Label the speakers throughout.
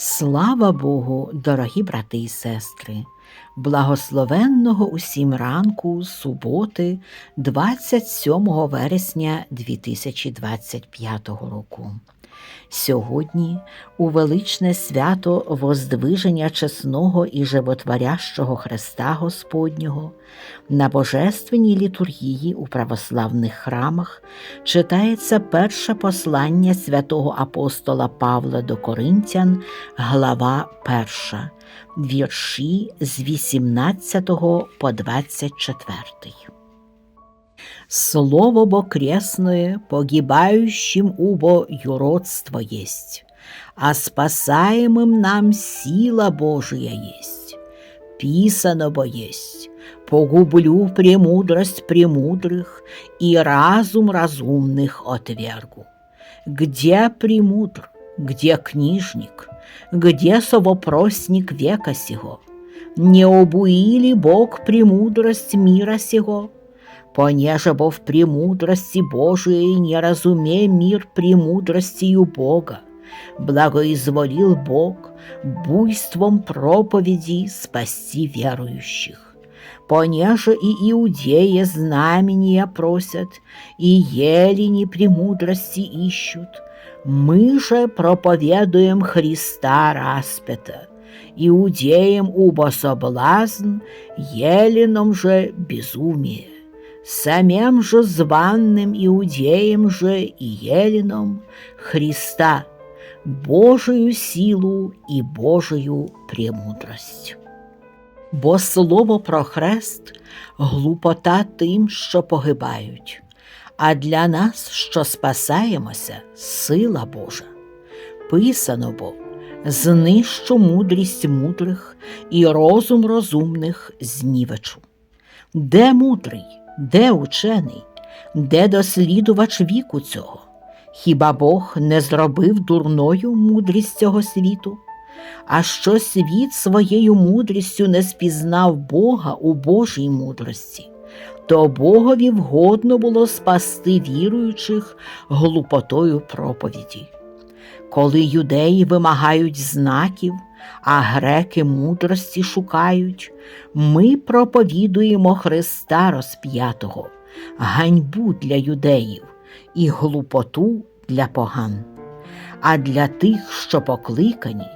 Speaker 1: Слава Богу, дорогі брати і сестри, благословенного усім ранку суботи, 27 вересня 2025 року. Сьогодні у величне свято Воздвиження чесного і животворящого Христа Господнього на Божественній літургії у православних храмах читається перше послання святого апостола Павла до Коринтян, глава 1, вірші з 18 по 24. Слово бокресное погибающим убо юродство есть, а спасаемым нам сила Божия есть. Писано бо есть, погублю премудрость премудрых и разум разумных отвергу. Где премудр, где книжник, где совопросник века сего? Не обуили Бог премудрость мира сего? Понеже бо в премудрости Божией не разуме мир премудростью Бога. Благоизволил Бог буйством проповеди спасти верующих. Понеже и иудеи знамения просят, и елени премудрости ищут, мы же проповедуем Христа распята, иудеям убо соблазн, еленом же безумие самим же званным иудеем же и еленом Христа, Божию силу і Божию премудрость. Бо слово про хрест глупота тим, що погибають, а для нас, що спасаємося, сила Божа. Писано бо знищу мудрість мудрих і розум розумних знівечу. Де мудрий? Де учений, де дослідувач віку цього? Хіба Бог не зробив дурною мудрість цього світу? А що світ своєю мудрістю не спізнав Бога у Божій мудрості, то Богові вгодно було спасти віруючих глупотою проповіді. Коли юдеї вимагають знаків, а греки мудрості шукають, ми проповідуємо Христа розп'ятого, ганьбу для юдеїв і глупоту для поган. А для тих, що покликані,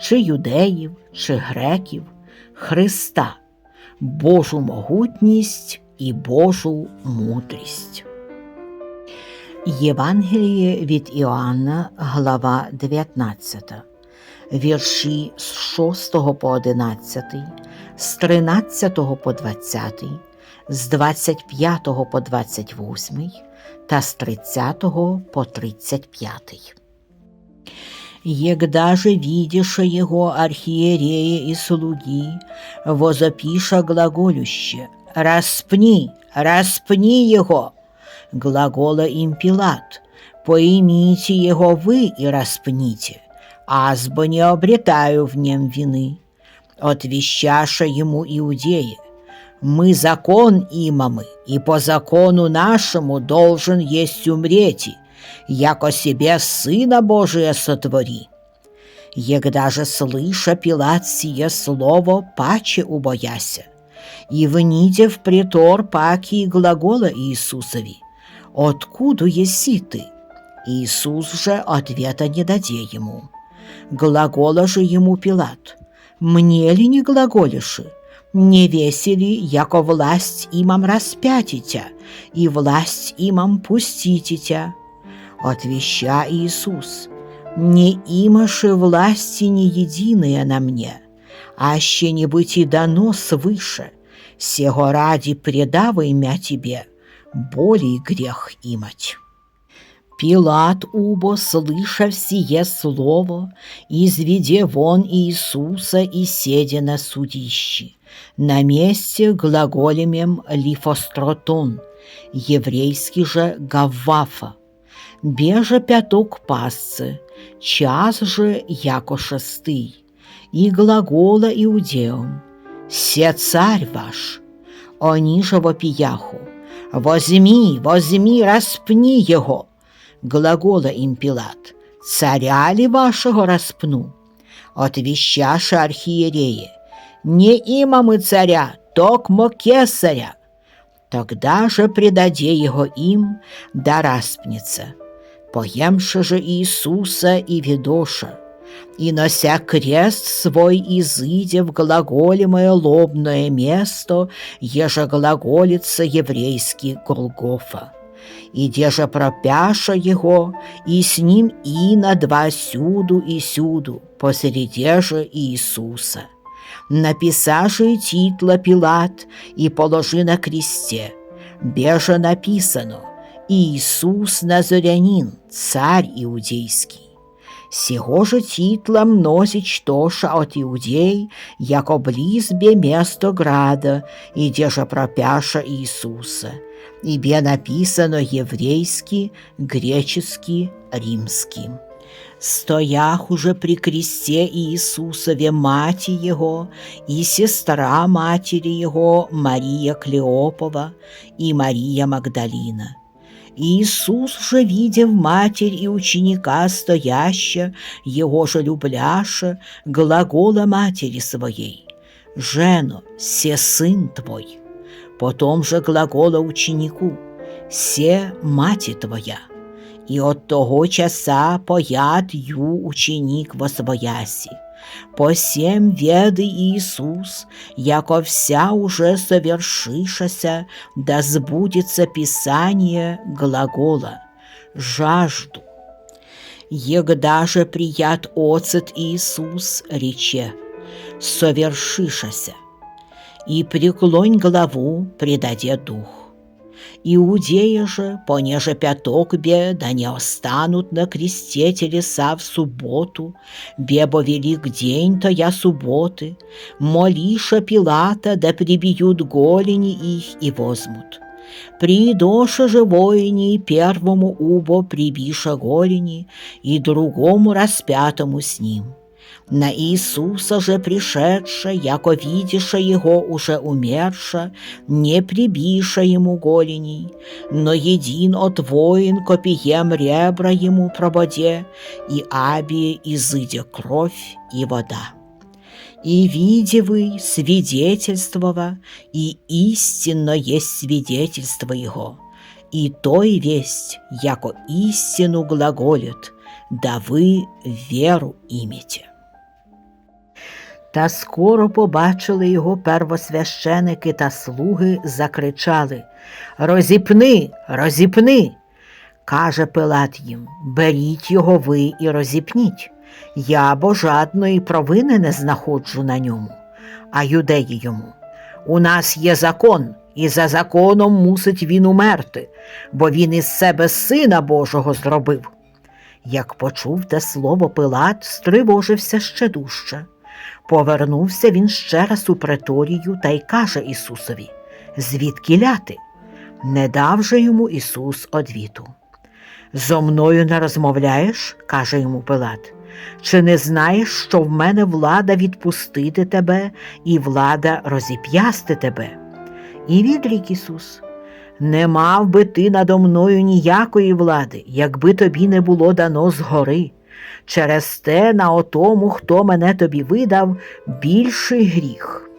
Speaker 1: чи юдеїв, чи греків, Христа, Божу могутність і Божу мудрість. Євангеліє від Іоанна, глава 19 вірші з 6 по 11, з 13 по 20, з 25 по 28 та з 30 по 35. Егда же видиша его архиерея и слуги, возопиша глаголюще «Распни, распни его!» Глагола им Пилат «Поимите его вы и распните, азбо не обретаю в нем вины. Отвещаша ему иудеи, мы закон имамы, и по закону нашему должен есть умреть, яко себе Сына Божия сотвори. Егда же слыша Пилат сие слово, паче убояся, и вните в притор паки и глагола Иисусови, «Откуда еси ты?» Иисус же ответа не даде ему. Глагола же ему Пилат, «Мне ли не глаголиши? Не весели, яко власть имам распятитя, и власть имам пустититя?» Отвеща Иисус, «Не имаши власти не единые на мне, аще не быть и дано свыше, сего ради предавай мя тебе, болей грех имать». Пилат убо, слыша сие слово, изведе вон Иисуса и седе на судище, на месте глаголемем лифостротон, еврейский же Гаввафа. Бежа пяток пасцы, час же яко шестый, и глагола иудеям, «Се царь ваш!» Они же вопияху, «Возьми, возьми, распни его!» Глагола им Пилат, царя ли вашого распну? отвещаши архиереи, не имамы царя, токмо кесаря. Тогда же предаде его им, да распнется. Поемши же Иисуса и Видоша, и нося крест свой, изыдя в глаголемое лобное место, еже глаголится еврейский Голгофа. И деже пропяша его, и с ним и на два сюду и сюду, посреди же Иисуса. Написаши титла Пилат и положи на кресте. Беже написано «Иисус Назарянин, царь иудейский». Сего же титлом носить тоша от иудей, яко близбе место града, и де же пропяша Иисуса, и бе написано еврейский, греческий, римский. Стоях уже при кресте Иисусове мати Его и сестра матери Его Мария Клеопова и Мария Магдалина – Иисус же, видев матерь и ученика стояща, его же любляша, глагола матери своей, «Жено, се сын твой». Потом же глагола ученику, «Се мати твоя». І от того часа поят ю ученик во свояси. По сем веды Иисус, яко вся уже совершишася, да сбудется Писание глагола «жажду». Егда же прият оцет Иисус рече «совершишася», и преклонь главу предаде дух. Иудеи же, понеже пяток бе, да не останут на кресте телеса в субботу, бебо велик день то я субботы, молиша Пилата, да прибьют голени их и возьмут. Придоша же воине первому убо прибиша голени, и другому распятому с ним – на Иисуса же пришедша, яко видиша его уже умерша, не прибиша ему голеней, но един от воин копием ребра ему прободе, и абие изыдя кровь и вода. И видевый свидетельствова, и истинно есть свидетельство его, и той весть, яко истину глаголит, да вы веру имете. Та скоро побачили його первосвященики та слуги, закричали Розіпни, розіпни. Каже Пилат їм Беріть його ви і розіпніть. Я бо жадної провини не знаходжу на ньому, а юдеї йому. У нас є закон, і за законом мусить він умерти, бо він із себе сина Божого зробив. Як почув те слово Пилат, стривожився ще дужче. Повернувся він ще раз у преторію та й каже Ісусові Звідки ляти? Не дав же йому Ісус одвіту. Зо мною не розмовляєш, каже йому Пилат, чи не знаєш, що в мене влада відпустити тебе і влада розіп'ясти тебе? І відрік Ісус. Не мав би ти надо мною ніякої влади, якби тобі не було дано згори. Через те на отому, хто мене тобі видав, більший гріх.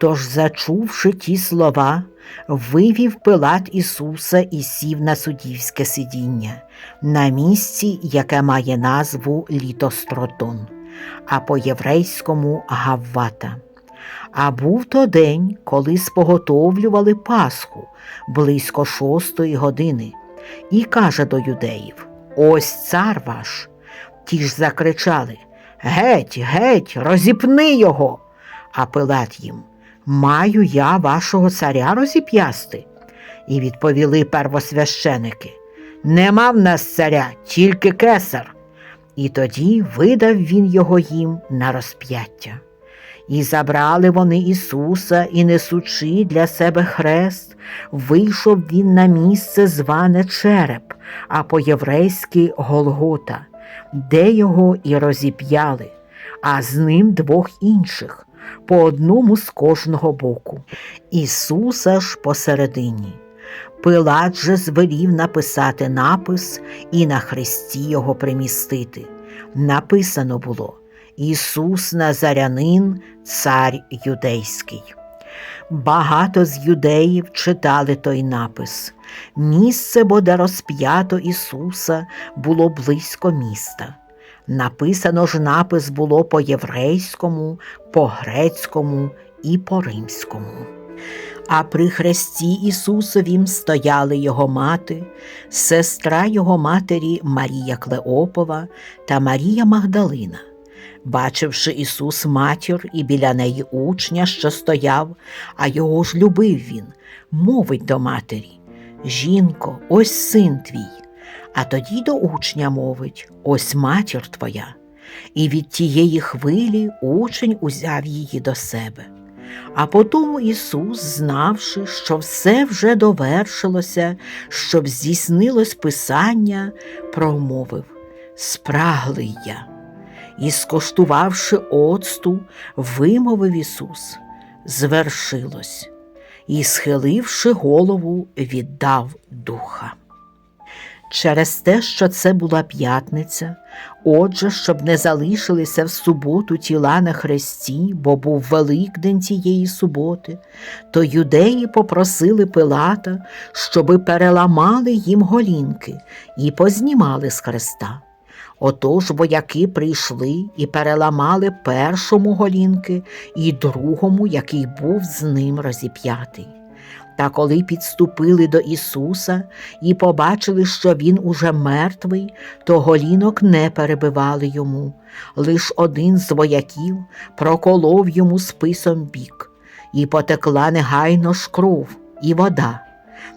Speaker 1: Тож, зачувши ті слова, вивів Пилат Ісуса і сів на суддівське сидіння, на місці, яке має назву Літостротон, а по єврейському Гаввата. А був то день, коли споготовлювали Пасху близько шостої години, і каже до юдеїв: Ось цар ваш. Ті ж закричали Геть, геть, розіпни його. А Пилат їм Маю я вашого царя розіп'ясти. І відповіли первосвященики Нема в нас царя, тільки кесар. І тоді видав він його їм на розп'яття. І забрали вони Ісуса, і, несучи для себе хрест, вийшов він на місце зване череп, а по єврейськи Голгота де його і розіп'яли, а з ним двох інших, по одному з кожного боку. Ісуса ж посередині. Пилат же звелів написати напис і на хресті його примістити. Написано було Ісус Назарянин, цар юдейський. Багато з юдеїв читали той напис. Місце, бо де розп'ято Ісуса, було близько міста. Написано ж напис було по єврейському, по грецькому і по римському. А при хресті Ісусовім стояли його мати, сестра його матері Марія Клеопова та Марія Магдалина. Бачивши Ісус матір і біля неї учня, що стояв, а його ж любив він, мовить до матері Жінко, ось син твій. А тоді до учня мовить Ось матір твоя. І від тієї хвилі учень узяв її до себе. А потому Ісус, знавши, що все вже довершилося, щоб здійснилось Писання, промовив Спраглий я. І, скоштувавши оцту, вимовив Ісус, звершилось, і, схиливши голову, віддав духа. Через те, що це була п'ятниця, отже, щоб не залишилися в суботу тіла на хресті, бо був Великдень тієї суботи, то юдеї попросили Пилата, щоби переламали їм голінки і познімали з хреста. Отож вояки прийшли і переламали першому голінки і другому, який був з ним розіп'ятий. Та коли підступили до Ісуса і побачили, що Він уже мертвий, то голінок не перебивали йому. Лиш один з вояків проколов йому списом бік, і потекла негайно ж кров і вода.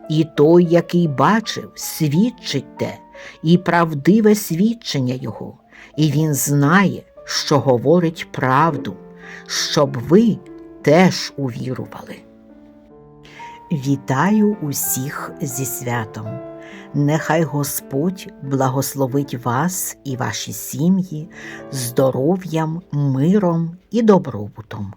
Speaker 1: І той, який бачив, свідчить те, і правдиве свідчення його, і він знає, що говорить правду, щоб ви теж увірували. Вітаю усіх зі святом. Нехай Господь благословить вас і ваші сім'ї здоров'ям, миром і добробутом.